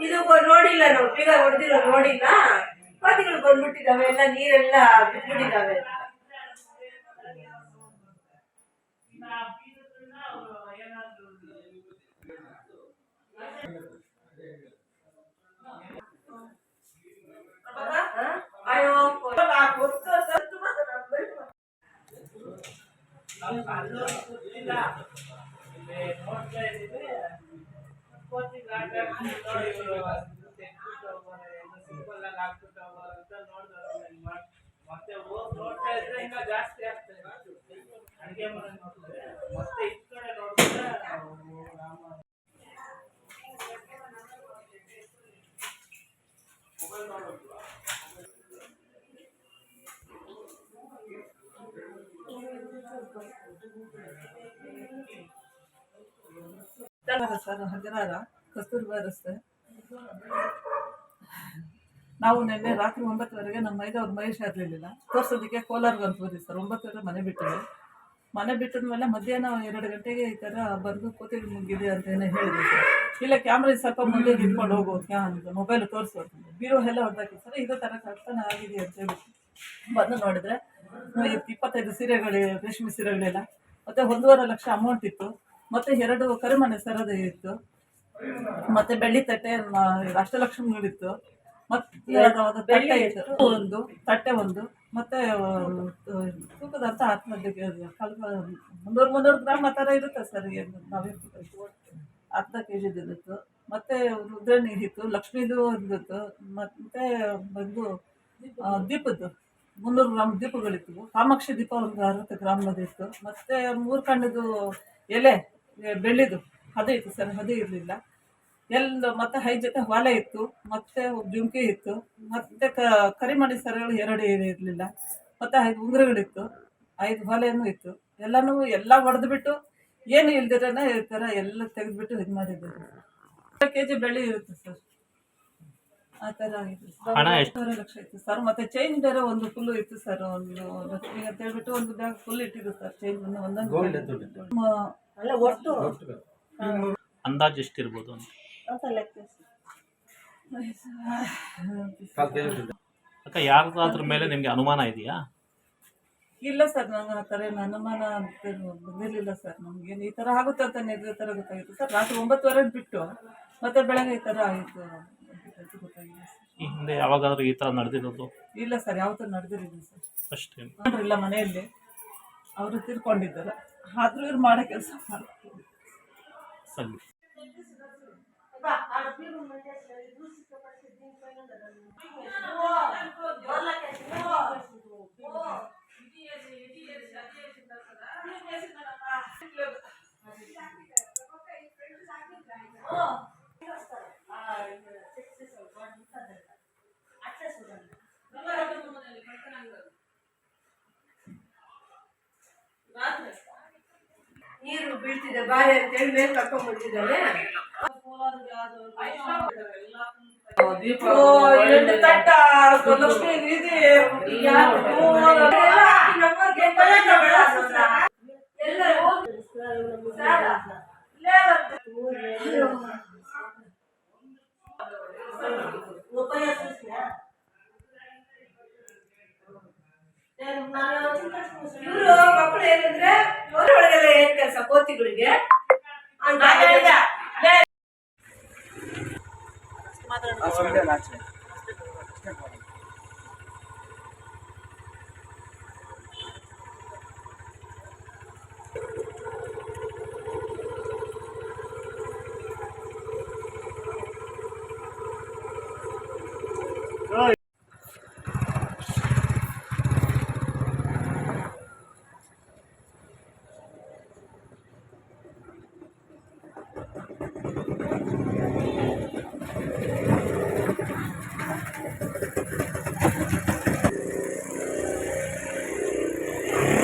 ಇದು ಬ- ನೋಡಿಲ್ಲ ನಾವು ಬೀಗ ಹೊಡೆದಿರೋ ನೋಡಿಲ್ಲ ಕೋತಿಗಳು ಬಂದ್ಬಿಟ್ಟಿದಾವೆ ಎಲ್ಲ ನೀರೆಲ್ಲ ಬಿಟ್ಬಿಟ್ಟಿದಾವೆ ಹ? ಅಯ್ಯೋ ಮತ್ತೆ ಹೋಗ್ ನೋಡ್ತಾ ಇದ್ರೆ ಇನ್ನ ಜಾಸ್ತಿ ಆಗ್ತದೆ ಅಡಿಗೆ ಮನೆ ನೋಡಿದ್ರೆ ಮತ್ತೆ ಈ ಕಡೆ ನೋಡಿದ್ರೆ ರಾಮ ಸರ್ ಕಸ್ತೂರ್ಬಾ ರಸ್ತೆ. ನಾವು ನಿನ್ನೆ ರಾತ್ರಿ ಒಂಬತ್ತುವರೆಗೆ ನಮ್ಮ ಮೈದವ್ರ ಮಹೇಶ್ ಇರಲಿಲ್ಲ. ತೋರ್ಸೋದಕ್ಕೆ ಕೋಲಾರ್ಗೆ ಅಂತ ಹೋದ್ವಿ ಸರ್ ಒಂಬತ್ತುವರೆ ಮನೆ ಬಿಟ್ಟಿವಿ ಮನೆ ಬಿಟ್ಟಿದ್ಮೇಲೆ ಮಧ್ಯಾಹ್ನ ಎರಡು ಗಂಟೆಗೆ ಈ ಥರ ಬಂದು ಕೂತಿಗೆ ಮುಗಿದೆ ಅಂತ ಏನೋ ಹೇಳಿದ್ವಿ ಸರ್. ಇಲ್ಲ ಕ್ಯಾಮ್ರಾ ಸ್ವಲ್ಪ ಮುಂದೆ ನಿಂತ್ಕೊಂಡು ಹೋಗೋದು ಕ್ಯಾ ಮೊಬೈಲ್ ತೋರಿಸೋದು ಬೀರೋ ಎಲ್ಲ ಹೊಡೆದಾಕಿ ಸರ್, ಇದೇ ಥರ ಕರ್ತನ ಆಗಿದೆ ಅಂತ ಹೇಳಿ. ಬಂದು ನೋಡಿದ್ರೆ ಇಪ್- ಇಪ್ಪತ್ತೈದು ಸೀರೆಗಳು, ರೇಷ್ಮೆ ಸೀರೆಗಳೆಲ್ಲ. ಮತ್ತೆ ಒಂದೂವರೆ ಲಕ್ಷ ಅಮೌಂಟ್ ಇತ್ತು. ಮತ್ತೆ ಎರಡು ಕರಿಮನೆ ಸರದ ಇತ್ತು. ಮತ್ತೆ ಬೆಳ್ಳಿ ತಟ್ಟೆ ಅಷ್ಟಲಕ್ಷ್ಮಿ ಅಷ್ಟಲಕ್ಷ್ಮಿಗಳಿತ್ತು ಮತ್ತೆ ಬೆಳ್ಳಿ ಇತ್ತು. ಒಂದು ತಟ್ಟೆ ಒಂದು. ಮತ್ತೆ ತೂಕದ ಅಂತ ಹತ್ತಕ್ಕೆ ಸ್ವಲ್ಪ ಮುನ್ನೂರು ಮುನ್ನೂರು ಗ್ರಾಮ್ ಆ ಥರ ಇರುತ್ತೆ ಸರ್ ಏನು ಅರ್ಧ ಕೆ ಜಿದಿತ್ತು ಮತ್ತೆ ರುದ್ರ ಇತ್ತು ಲಕ್ಷ್ಮೀದು ಒಂದಿತ್ತು. ಮತ್ತೆ ಬಂದು ದೀಪದ್ದು. ಮುನ್ನೂರು ಗ್ರಾಮ್ ದೀಪಗಳಿತ್ತು. ಕಾಮಾಕ್ಷಿ ದೀಪ ಒಂದು ಅರವತ್ತು ಇತ್ತು ಮತ್ತೆ ಮೂರು ಕಣ್ಣದು ಎಲೆ ಎ, ಬೆಳ್ಳಿದು. ಅದೇ ಇತ್ತು ಸರ್ ಅದು ಇರಲಿಲ್ಲ. ಎಲ್ಲ ಮತ್ತೆ ಹೈ ಜೊತೆ ಹೊಲೆ ಇತ್ತು ಮತ್ತೆ ಜುಮ್ಕಿ ಇತ್ತು ಮತ್ತೆ ಕ ಕರಿಮಣಿ ಸರಗಳು ಎರಡು ಇರಲಿಲ್ಲ. ಮತ್ತೆ ಐದು ಉಂಗುರಗಳಿತ್ತು ಐದು ಹೊಲೆನೂ ಇತ್ತು. ಎಲ್ಲನೂ ಎಲ್ಲ ಹೊಡೆದು ಬಿಟ್ಟು ಏನು ಇಲ್ದಿರನೇ ಈ ಥರ ಎಲ್ಲ ತೆಗೆದ್ಬಿಟ್ಟು ಇದು ಮಾಡಿದ್ದಾರೆ ಕೆ ಜಿ ಬೆಳ್ಳಿ ಇರುತ್ತೆ ಸರ್. ಆ ಥರ? ಒಂದೂವರೆ ಲಕ್ಷ ಇತ್ತು ಸರ್. ಮತ್ತೆ ಚೈನ್ ಬೇರೆ ಒಂದು ಫುಲ್ ಇತ್ತು ಸರ್ ಒಂದು ಲಕ್ಷ್ಮಿ ಅಂತ ಹೇಳ್ಬಿಟ್ಟು ಒಂದು ಬ್ಯಾಗ್ ಫುಲ್ ಇಟ್ಟಿದ್ರು ಸರ್ ಚೈನ್ ಒಂದೊಂದು ಅಲ್ಲ ಒಟ್ಟು. ಅಂದಾಜು ಎಷ್ಟಿರ್ಬೋದು ಅಂತ? ಲೆಕ್ಕ ಅಕ್ಕ ಯಾರ್ದಾದ್ರ ಮೇಲೆ ನಿಮಗೆ ಅನುಮಾನ ಇದೆಯಾ? ಇಲ್ಲ ಸರ್ ನಂಗೆ ಆ ಥರ ಏನು ಅನುಮಾನ ಅಂತ ಬಂದಿರಲಿಲ್ಲ ಸರ್. ನಮಗೇನು ಈ ಥರ ಆಗುತ್ತೆ ಅಂತ ಈ ಥರ ಗೊತ್ತಾಗಿತ್ತು ಸರ್. ರಾತ್ರಿ ಒಂಬತ್ತುವರೆ ಬಿಟ್ಟು ಮತ್ತೆ ಬೆಳಗ್ಗೆ ಈ ಥರ ಆಯಿತು ಗೊತ್ತಾಗಿದೆ ಈ ಹಿಂದೆ ಯಾವಾಗಾದ್ರೂ ಈ ಥರ ನಡೆದಿರೋದು? ಇಲ್ಲ ಸರ್ ಯಾವತ್ತೂ ನಡೆದಿರಲಿಲ್ಲ ಸರ್? ಅಷ್ಟೇ ಟೈಮ್ ಇಲ್ಲ ಮನೆಯಲ್ಲಿ. ಅವರು ತೀರ್ಕೊಂಡಿದ್ದಾರೆ. ಆದರೂ ಇವ್ರು ಮಾಡೋ ಕೆಲಸ ಮಾಡ್ತಾರೆ ನೀರು ಬೀಳ್ತಿದೆ ಬಾರಿ ಅಂತೇಳಿ ಮೇಲೆ ಕರ್ಕೊಂಡ್ ಬಂದಿದ್ದಾನೆ. ಎರಡು ತಟ್ಟ ಲಕ್ಷ್ಮಿ ಕೆಲಸ ಕೋತಿಗಳಿಗೆ ಅಂತ ಹೇಳಿದ